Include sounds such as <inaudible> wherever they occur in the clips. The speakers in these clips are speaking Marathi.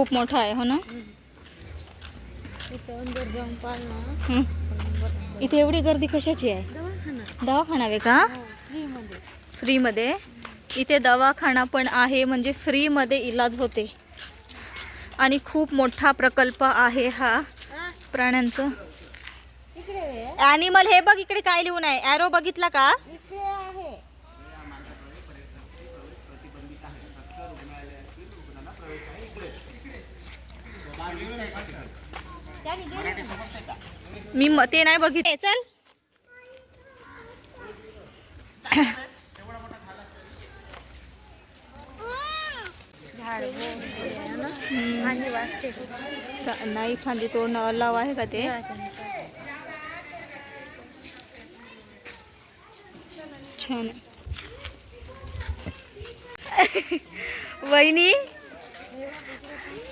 खूप मोठा आहे हो ना? हं. इथे एवढी गर्दी कशाची आहे? दवाखाना. आहे का? फ्रीमध्ये. फ्रीमध्ये. इथे दवाखाना पण आहे म्हणजे फ्रीमध्ये इलाज होते. आणि खूप मोठा प्रकल्प आहे हा प्राण्यांचं. ॲनिमल हे बघ इकडे काय लिहून आहे. ॲरो बघितला का इथे आहे त्याने गेलं ना. मी ते नाही बघितले चल. नाही फांदी तोडणं अलाव आहे का ते? छान. <laughs> वहिनी?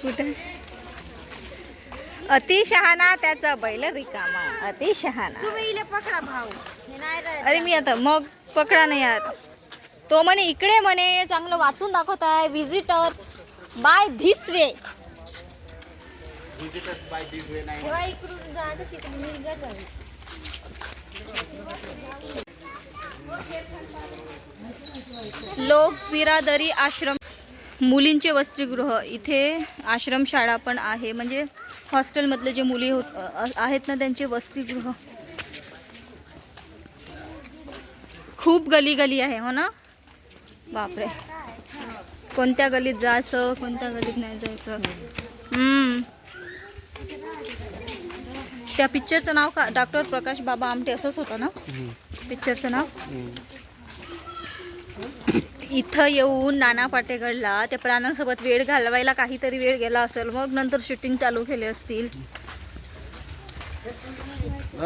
कुठे? अति शहाणा त्याचा बैल रिकामा. अति शहाणा तुम्ही इले पकडा भाऊ. हे नाही राहत. अरे मी आता मग पकडा नाही यार. तो म्हणे इकडे म्हणे चांगलं वाचून दाखवत आहे विजिटर्स बाय धिस वे तेव्हा इकडून जायचं तिकडून निघा जाऊ लोक बिरादरी आश्रम मुलींचे वसतिगृह इथे आश्रमशाळा पण आहे. म्हणजे हॉस्टेलमधले जे मुली होत आहेत ना त्यांचे वसतिगृह. खूप गली गली आहे हो ना? बापरे. कोणत्या गलीत जायचं कोणत्या गलीत नाही जायचं? हम्म. त्या पिक्चरचं नाव का? डॉक्टर प्रकाश बाबा आमटे असंच होतं ना? पिक्चरचं नाव? इथं येऊन नाना पाटेगडला त्या प्राण्यांसोबत वेळ घालवायला काहीतरी वेळ गेला असेल मग नंतर शूटिंग चालू केले असतील.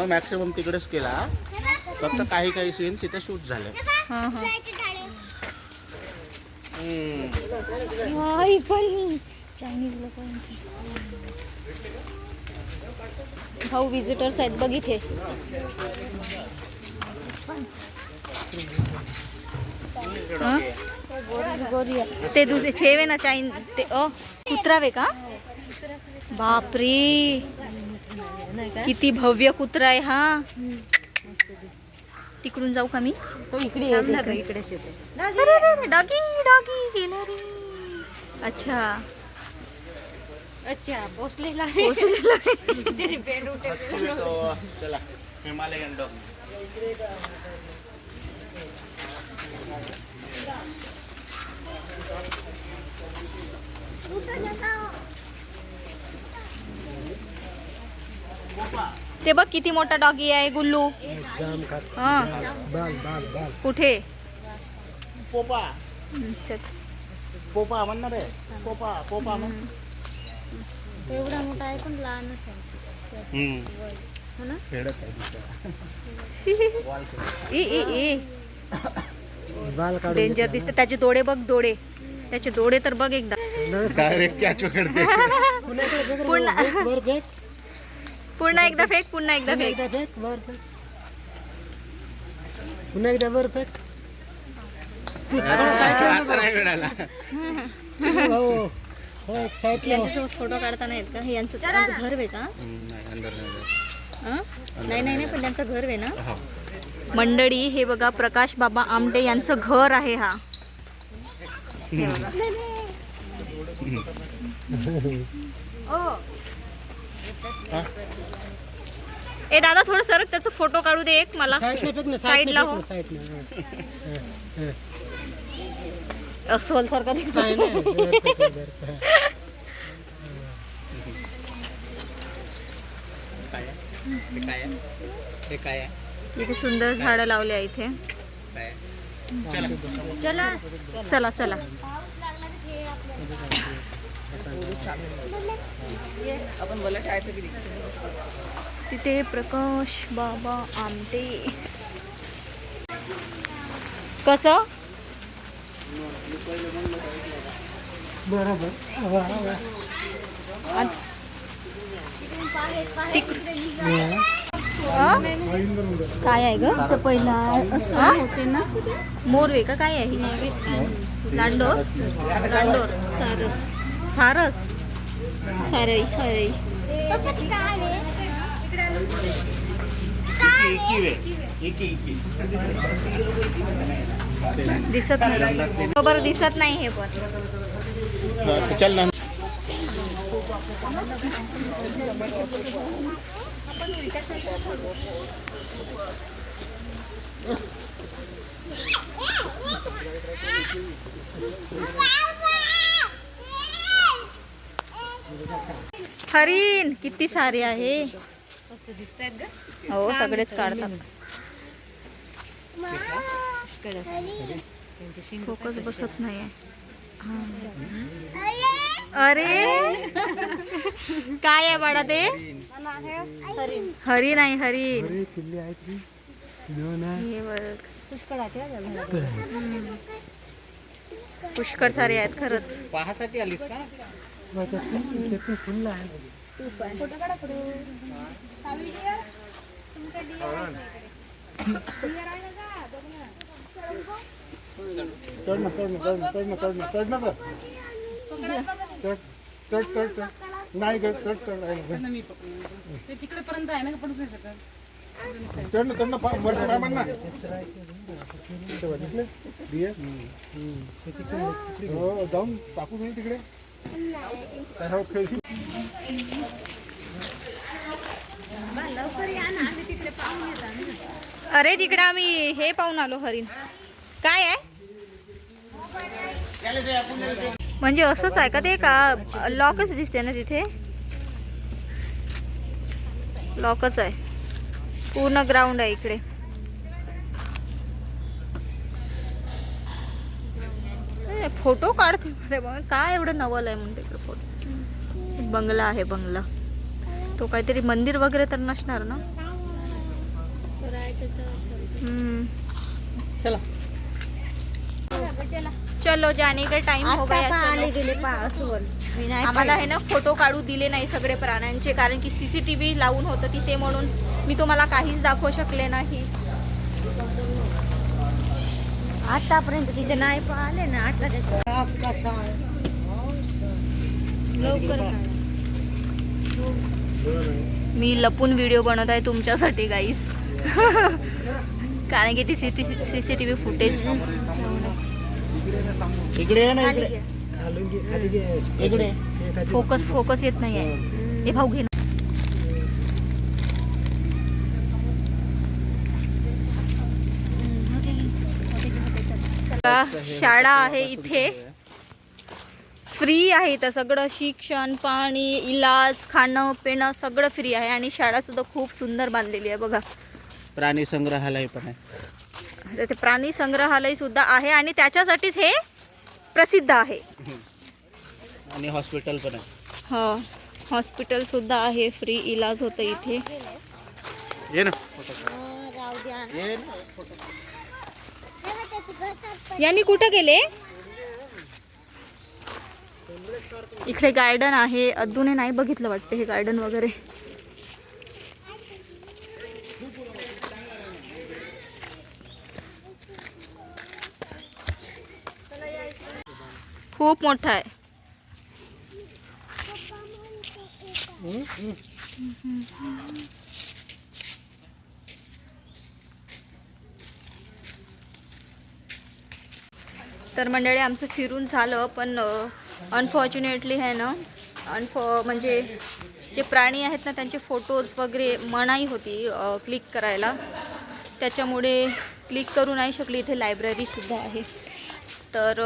मॅक्सिमम तिकडेच केला. फक्त काही काही सीन तिथे शूट झाले. हां हां. चायनीज लोक भाऊ विजिटर्स आहेत बघ इथे. ते दुसरे छेवे ना चाईन ते अ कुत्रावे का? बापरे! किती भव्य कुत्रा आहे हा. तिकडून जाऊ का मी? तो इकडे इकडे अरे डॉगी डॉगी गेला रे अच्छा अच्छा पोचलेला <laughs> चला हिमालयन डॉग. ते बघ किती मोठा डॉगी आहे गुल्लू. हा. कुठे? पोपा. पोपा म्हणणार आहे. पोपा पोपा म्हण. एवढा मोठा आहे पण लहानच आहे. हम्म. हो ना? खेळत आहे ई, ई, ई. डेंजर दिसते. त्याचे डोळे बघ डोळे. त्याचे डोळे तर बघ एकदा. डायरेक्ट कॅच करते पुन्हा पुन्हा एकदा फेक पुन्हा एकदा फेक. पुन्हा एकदा वर फेक. आता नाही मिळाला. हो हो. एक साईड यांच्यासोबत फोटो काढता येत का? हे यांचं त्यांचं घर आहे का? नाही अंदर नाही जात. हं? नाही नाही नाही पण त्यांचं घर आहे ना? हो. मंडळी हे बघा प्रकाश बाबा आमटे यांचं घर आहे हा. हे. बघा. ए दादा थोडं सरक त्याचा फोटो काढू दे एक मला. साईडला हो. अस्वल सारखा? किती <laughs> सुंदर झाडं लावले आहे इथे. काय? आहे? चला. चला चला तिथे प्रकाश बाबा आमटे. कसं? बरोबर? काय आहे ग? पहिला असं होते ना? मोरवे का? काय आहे? लांडोर? लांडोर. सारस. सारस. सारई सारई इकी वे इकी इकी दिसत नाही. बरोबर दिसत नाही हे पण. हा, चल ना. हरिण किती सारे आहे? हो सगळेच काढतात. फोकस बसत नाहीये. अरे! काय आहे बाळा ते? हरिण आहे हरिण. अरे किल्ली आहेत ती. दोन आहे. हे बघ. पुष्कळ हम्म. पुष्कळ सारे आहेत खरंच. पाहासाठी आलीस का? आहे चढ ना चढ ना चढ ना चढ ना चढ ना चढ ना चढ चढ चढ चढ नाही ग चढ चढ आहे ना. चढ ना चढ ना वर काय म्हण ना तेव्हा दिसले बिये जाऊन टाकू दे तिकडे? हो, अरे तिकडे आम्ही हे पाहून आलो हरिण. काय आहे? म्हणजे असंच आहे का ते का? लॉकच दिसते ना तिथे? लॉकच आहे. पूर्ण ग्राउंड आहे इकडे. ए, फोटो काढते. काय एवढं नवल आहे म्हणते इकडे फोटो बंगला आहे बंगला. तो काहीतरी मंदिर वगैरे तर नसणार ना? हम्म. चलो. जाने का टाइम हो गया आले चलो. गेले नाही आम्हाला आहे. ना फोटो काढू दिले नाही सगळे प्राण्यांचे कारण की सीसीटीव्ही लावून होतं तिथे म्हणून. मी तुम्हाला काहीच दाखवू शकले नाही. आतापर्यंत तिथे नाही पाहिले ना आता लवकर. मी लपून व्हिडिओ बनवत आहे तुमच्यासाठी गाईज कारण की ती सीसीटीव्ही फुटेज इकडे ये ना खाली इकडे. घे. खालून घे खाली घे. इकडे. एखादी फोकस फोकस येत नाही आहे हे भाऊ घे शाळा आहे इथे. फ्री आहे इथं सगळं शिक्षण पाणी इलाज खाणं पिणं सगळं फ्री आहे आणि शाळा सुद्धा खूप सुंदर बांधलेली आहे बघा. प्राणी संग्रहालय पण आहे. ते प्राणी संग्रहालय सुद्धा आहे आणि त्याच्यासाठीच हे प्रसिद्ध आहे. आणि हॉस्पिटल पण आहे. हो हॉस्पिटल सुद्धा आहे फ्री इलाज होतं इथे. ये ना. हं, ये ना. यांनी कुठं गेले? इकडे गार्डन आहे. अजूनही नाही बघितलं वाटतं हे गार्डन वगैरे. खूप मोठा आहे. तर मंडळी आमचं फिरून झालं पण अनफॉर्च्युनेटली आहे ना अनफॉ म्हणजे जे प्राणी आहेत ना त्यांचे फोटोज वगैरे मनाई होती क्लिक करायला. त्याच्यामुळे क्लिक करू नाही शकली इथे लायब्ररीसुद्धा आहे. तर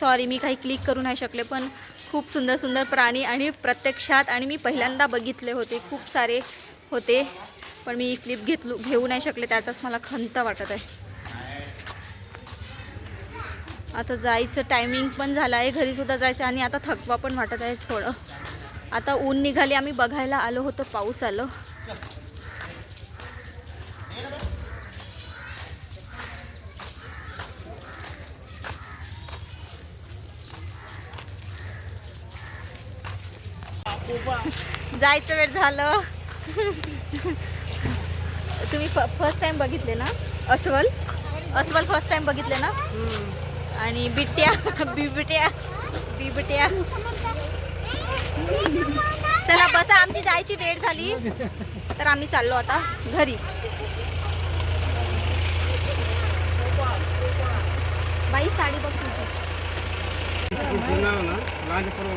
सॉरी मी काही क्लिक करू नाही शकले पण खूप सुंदर सुंदर प्राणी आणि प्रत्यक्षात आणि मी पहिल्यांदा बघितले होते खूप सारे होते पण मी क्लिप घेतलू घेऊ नाही शकले त्याचाच मला खंत वाटत आहे. आता जायचं टायमिंग पण झालं आहे घरीसुद्धा जायचं आणि आता थकवा पण वाटत आहे थोडं. आता ऊन निघाली आम्ही बघायला आलो होतो पाऊस आलो. जायचं वेळ झालं. तुम्ही फर्स्ट टाइम बघितले ना? अस्वल? अस्वल फर्स्ट टाइम बघितले ना? आणि बिट्या बिबट्या बिबट्या. चला बसा आमची जायची वेळ झाली. तर आम्ही चाललो आता घरी. बाई साडी बघ तुझी. लहान पोरं